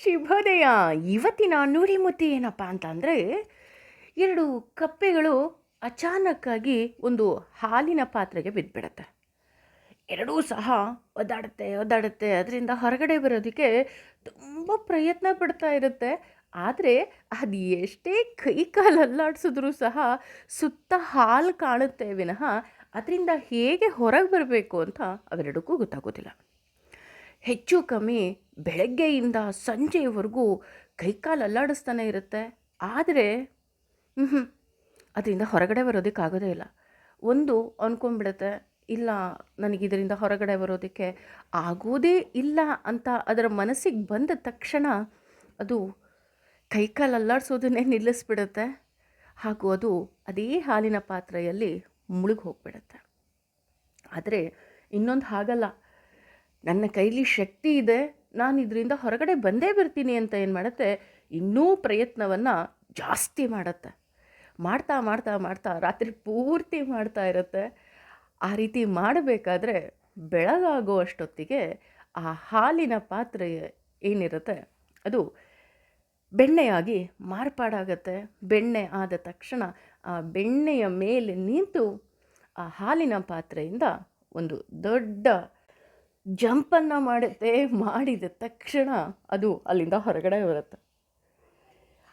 ಶುಭೋದಯ ಇವತ್ತಿನ ನುಡಿಮುತ್ತಿ ಏನಪ್ಪ ಅಂತ ಅಂದರೆ ಎರಡು ಕಪ್ಪೆಗಳು ಅಚಾನಕ್ಕಾಗಿ ಒಂದು ಹಾಲಿನ ಪಾತ್ರೆಗೆ ಬಿದ್ದುಬಿಡತ್ತೆ ಎರಡೂ ಸಹ ಒದ್ದಾಡುತ್ತೆ ಒದ್ದಾಡುತ್ತೆ. ಅದರಿಂದ ಹೊರಗಡೆ ಬರೋದಕ್ಕೆ ತುಂಬ ಪ್ರಯತ್ನ ಪಡ್ತಾ ಇರುತ್ತೆ. ಆದರೆ ಅದು ಎಷ್ಟೇ ಕೈ ಕಾಲು ಅಲ್ಲಾಡಿಸಿದ್ರೂ ಸಹ ಸುತ್ತ ಹಾಲು ಕಾಣುತ್ತೆ ವಿನಃ ಅದರಿಂದ ಹೇಗೆ ಹೊರಗೆ ಬರಬೇಕು ಅಂತ ಅವೆರಡಕ್ಕೂ ಗೊತ್ತಾಗೋದಿಲ್ಲ. ಹೆಚ್ಚು ಕಮ್ಮಿ ಬೆಳಗ್ಗೆಯಿಂದ ಸಂಜೆಯವರೆಗೂ ಕೈಕಾಲು ಅಲ್ಲಾಡಿಸ್ತಾನೆ ಇರುತ್ತೆ. ಆದರೆ ಹ್ಞೂ ಅದರಿಂದ ಹೊರಗಡೆ ಬರೋದಕ್ಕಾಗೋದೇ ಇಲ್ಲ. ಒಂದು ಅಂದ್ಕೊಂಡ್ಬಿಡುತ್ತೆ ಇಲ್ಲ ನನಗೆ ಇದರಿಂದ ಹೊರಗಡೆ ಬರೋದಕ್ಕೆ ಆಗೋದೇ ಇಲ್ಲ ಅಂತ ಅದರ ಮನಸ್ಸಿಗೆ ಬಂದ ತಕ್ಷಣ ಅದು ಕೈಕಾಲು ಅಲ್ಲಾಡಿಸೋದನ್ನೇ ನಿಲ್ಲಿಸ್ಬಿಡುತ್ತೆ. ಹಾಗೂ ಅದು ಅದೇ ಹಾಲಿನ ಪಾತ್ರೆಯಲ್ಲಿ ಮುಳುಗಿ ಹೋಗ್ಬಿಡುತ್ತೆ ಆದರೆ ಇನ್ನೊಂದು ಹಾಗಲ್ಲ. ನನ್ನ ಕೈಲಿ ಶಕ್ತಿ ಇದೆ, ನಾನು ಇದರಿಂದ ಹೊರಗಡೆ ಬಂದೇ ಬರ್ತೀನಿ ಅಂತ ಏನು ಮಾಡುತ್ತೆ? ಇನ್ನೂ ಪ್ರಯತ್ನವನ್ನು ಜಾಸ್ತಿ ಮಾಡುತ್ತೆ. ಮಾಡ್ತಾ ಮಾಡ್ತಾ ಮಾಡ್ತಾ ರಾತ್ರಿ ಪೂರ್ತಿ ಮಾಡ್ತಾ ಇರುತ್ತೆ. ಆ ರೀತಿ ಮಾಡಬೇಕಾದ್ರೆ ಬೆಳಗಾಗೋ ಅಷ್ಟೊತ್ತಿಗೆ ಆ ಹಾಲಿನ ಪಾತ್ರೆ ಏನಿರುತ್ತೆ, ಅದು ಬೆಣ್ಣೆಯಾಗಿ ಮಾರ್ಪಾಡಾಗತ್ತೆ. ಬೆಣ್ಣೆ ಆದ ತಕ್ಷಣ ಆ ಬೆಣ್ಣೆಯ ಮೇಲೆ ನಿಂತು ಆ ಹಾಲಿನ ಪಾತ್ರೆಯಿಂದ ಒಂದು ದೊಡ್ಡ ಜಂಪನ್ನು ಮಾಡುತ್ತೆ, ಮಾಡಿದ ತಕ್ಷಣ ಅದು ಅಲ್ಲಿಂದ ಹೊರಗಡೆ ಬರುತ್ತೆ.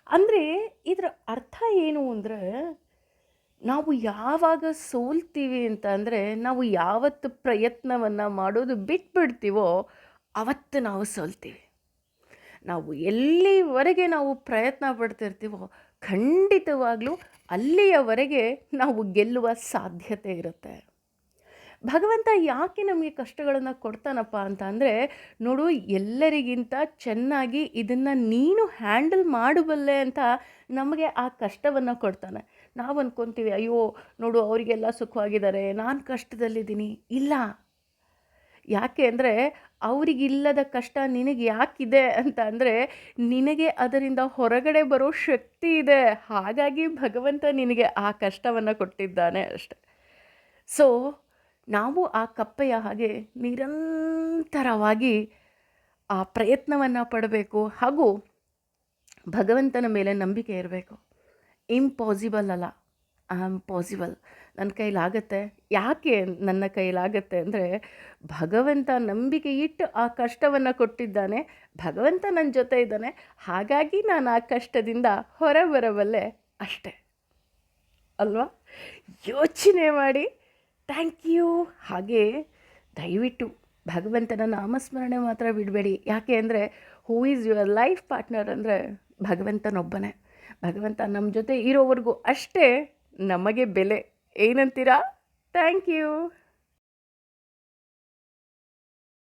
ಅಂದರೆ ಇದರ ಅರ್ಥ ಏನು ಅಂದರೆ, ನಾವು ಯಾವಾಗ ಸೋಲ್ತೀವಿ ಅಂತ ಅಂದರೆ, ನಾವು ಯಾವತ್ತು ಪ್ರಯತ್ನವನ್ನು ಮಾಡೋದು ಬಿಟ್ಬಿಡ್ತೀವೋ ಅವತ್ತು ನಾವು ಸೋಲ್ತೀವಿ. ನಾವು ಎಲ್ಲಿವರೆಗೆ ನಾವು ಪ್ರಯತ್ನ ಪಡ್ತಿರ್ತೀವೋ ಖಂಡಿತವಾಗ್ಲೂ ಅಲ್ಲಿಯವರೆಗೆ ನಾವು ಗೆಲ್ಲುವ ಸಾಧ್ಯತೆ ಇರುತ್ತೆ. ಭಗವಂತ ಯಾಕೆ ನಮಗೆ ಕಷ್ಟಗಳನ್ನು ಕೊಡ್ತಾನಪ್ಪ ಅಂತ ಅಂದರೆ, ನೋಡು, ಎಲ್ಲರಿಗಿಂತ ಚೆನ್ನಾಗಿ ಇದನ್ನು ನೀನು ಹ್ಯಾಂಡಲ್ ಮಾಡಬಲ್ಲೆ ಅಂತ ನಮಗೆ ಆ ಕಷ್ಟವನ್ನು ಕೊಡ್ತಾನೆ. ನಾವು ಅಂದ್ಕೊತೀವಿ ಅಯ್ಯೋ, ನೋಡು, ಅವರಿಗೆಲ್ಲ ಸುಖವಾಗಿದ್ದಾರೆ, ನಾನು ಕಷ್ಟದಲ್ಲಿದ್ದೀನಿ. ಇಲ್ಲ. ಯಾಕೆ ಅಂದರೆ, ಅವರಿಗಿಲ್ಲದ ಕಷ್ಟ ನಿನಗೆ ಯಾಕಿದೆ ಅಂತ ಅಂದರೆ, ನಿನಗೆ ಅದರಿಂದ ಹೊರಗಡೆ ಬರೋ ಶಕ್ತಿ ಇದೆ. ಹಾಗಾಗಿ ಭಗವಂತ ನಿನಗೆ ಆ ಕಷ್ಟವನ್ನು ಕೊಟ್ಟಿದ್ದಾನೆ ಅಷ್ಟೆ. ಸೊ ನಾವು ಆ ಕಪ್ಪೆಯ ಹಾಗೆ ನಿರಂತರವಾಗಿ ಆ ಪ್ರಯತ್ನವನ್ನು ಪಡಬೇಕು ಹಾಗೂ ಭಗವಂತನ ಮೇಲೆ ನಂಬಿಕೆ ಇರಬೇಕು. ಇಂಪಾಸಿಬಲ್ ಅಲ್ಲ. ಐ ಆಮ್ ಪಾಸಿಬಲ್ ನನ್ನ ಕೈಲಾಗತ್ತೆ. ಯಾಕೆ ನನ್ನ ಕೈಲಾಗತ್ತೆ ಅಂದರೆ ಭಗವಂತ ನಂಬಿಕೆ ಇಟ್ಟು ಆ ಕಷ್ಟವನ್ನು ಕೊಟ್ಟಿದ್ದಾನೆ. ಭಗವಂತ ನನ್ನ ಜೊತೆ ಇದ್ದಾನೆ. ಹಾಗಾಗಿ ನಾನು ಆ ಕಷ್ಟದಿಂದ ಹೊರಬರಬಲ್ಲೆ ಅಷ್ಟೆ. ಅಲ್ವಾ? ಯೋಚನೆ ಮಾಡಿ ಥ್ಯಾಂಕ್ ಯು. ಹಾಗೆ ದಯವಿಟ್ಟು ಭಗವಂತನ ನಾಮಸ್ಮರಣೆ ಮಾತ್ರ ಬಿಡಬೇಡಿ. ಯಾಕೆ ಅಂದರೆ who is your life partner ಅಂದರೆ ಭಗವಂತನೊಬ್ಬನೇ. ಭಗವಂತ ನಮ್ಮ ಜೊತೆ ಇರೋವರೆಗೂ ಅಷ್ಟೇ ನಮಗೆ ಬೆಲೆ. ಏನಂತೀರಾ? Thank you.